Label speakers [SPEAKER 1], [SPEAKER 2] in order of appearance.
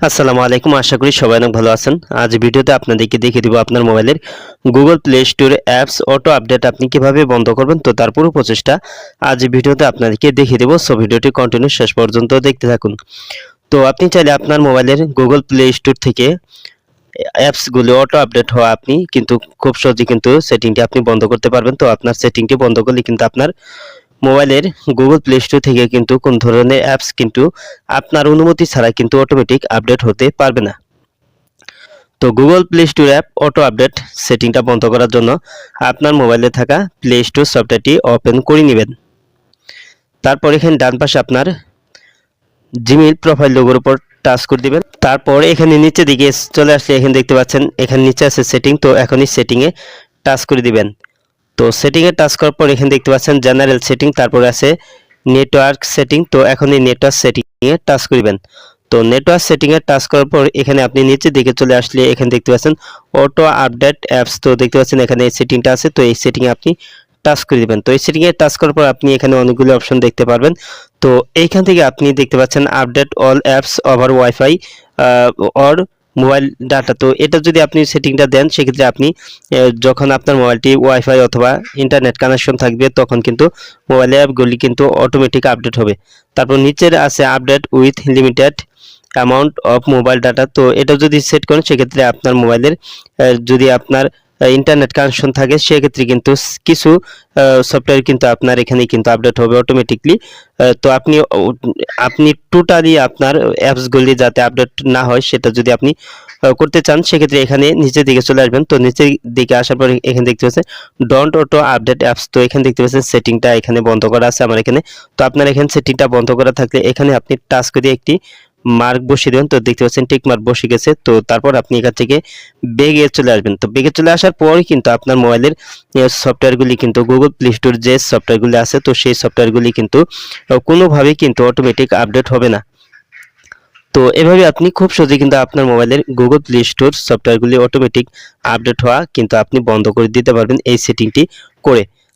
[SPEAKER 1] আসসালামু আলাইকুম, আশা করি সবাই অনেক ভালো আছেন। আজ ভিডিওতে আপনাদেরকে দেখিয়ে দিব আপনার মোবাইলের Google Play Store apps auto update আপনি কীভাবে বন্ধ করবেন, তো তার পুরো প্রচেষ্টা আজ ভিডিওতে আপনাদেরকে দেখিয়ে দেবো। সো ভিডিওটি কন্টিনিউ শেষ পর্যন্ত দেখতে থাকুন। তো আপনি চাইলে আপনার মোবাইলের গুগল প্লে স্টোর থেকে অ্যাপসগুলো অটো আপডেট হওয়া আপনি কিন্তু খুব সহজে কিন্তু সেটিংটি আপনি বন্ধ করতে পারবেন। তো আপনার সেটিংটি বন্ধ করলে কিন্তু আপনার মোবাইলের গুগল প্লে স্টোর থেকে কিন্তু কোন ধরনের অ্যাপস কিন্তু আপনার অনুমতি ছাড়া কিন্তু অটোমেটিক আপডেট হতে পারবে না। তো Google Play Store app auto update সেটিংটা বন্ধ করার জন্য আপনার মোবাইলে থাকা প্লে স্টোর সফটওয়্যারটি ওপেন করে নেবেন। তারপর এখানে ডান পাশে আপনার জিমেইল প্রোফাইল লোগোর উপর টাচ করে দিবেন। তারপর এখানে নিচে দিকে চলে আসলে এখানে দেখতে পাচ্ছেন, এখানে নিচে আছে সেটিং তো এখনই সেটিংয়ে টাচ করে দিবেন। তো সেটিংয়ে টাচ করার পর এখানে দেখতে পাচ্ছেন জেনারেল সেটিং তারপরে আছে নেটওয়ার্ক সেটিং তো এখন এই নেটওয়ার্ক সেটিংয়ে টাচ করবেন। তো নেটওয়ার্ক সেটিংয়ে টাচ করার পর এখানে আপনি নিচের দিকে চলে আসলে এখানে দেখতে পাচ্ছেন অটো আপডেট অ্যাপস তো দেখতে পাচ্ছেন এখানে এই সেটিংটা আছে, তো এই সেটিংয়ে আপনি টাচ করে দিবেন। তো এই সেটিংয়ে টাচ করার পর আপনি এখানে অনেকগুলো অপশন দেখতে পারবেন। তো এইখান থেকে আপনি দেখতে পাচ্ছেন update all apps over WiFi or mobile data. তো এটা যদি আপনি সেটিংটা দেন, সেক্ষেত্রে আপনি যখন আপনার মোবাইলটি ওয়াইফাই অথবা ইন্টারনেট কানেকশন থাকবে, তখন কিন্তু মোবাইল অ্যাপগুলি কিন্তু অটোমেটিক আপডেট হবে। তারপর নিচের আছে update with limited amount of mobile data তো এটা যদি সেট করেন, সেক্ষেত্রে আপনার মোবাইলের যদি আপনার ইন্টারনেট কানেকশন থাকে, সেক্ষেত্রে কিন্তু কিছু সফটওয়্যার কিন্তু আপনার এখানে কিন্তু আপডেট হবে অটোমেটিকলি তো আপনি আপনি টোটালি আপনার অ্যাপসগুলি যাতে আপডেট না হয়, সেটা যদি আপনি করতে চান, সেক্ষেত্রে এখানে নিচের দিকে চলে আসবেন। তো নিচের দিকে আসার পরে এখানে দেখতে পাচ্ছেন ডন্ট অটো আপডেট অ্যাপস তো এখানে দেখতে পাচ্ছেন সেটিংটা এখানে বন্ধ করা আছে আমার এখানে। তো আপনার এখানে সেটিংটা বন্ধ করা থাকলে এখানে আপনি টাচ করে একটি মার্ক বসিয়ে দেবেন তো দেখতে পাচ্ছেন টিক মার্ক বসে গেছে। তো তারপর আপনি এখান থেকে বেগে চলে আসবেন। তো বেগে চলে আসার পরই কিন্তু আপনার মোবাইলের সফটওয়্যারগুলি কিন্তু গুগল প্লে স্টোর যে সফটওয়্যারগুলি আছে, তো সেই সফটওয়্যারগুলি কিন্তু কোনোভাবেই কিন্তু অটোমেটিক আপডেট হবে না। তো এভাবে আপনি খুব সহজে কিন্তু আপনার মোবাইলের গুগল প্লে স্টোর সফটওয়্যারগুলি অটোমেটিক আপডেট হওয়া কিন্তু আপনি বন্ধ করে দিতে পারবেন এই সেটিংটি করে।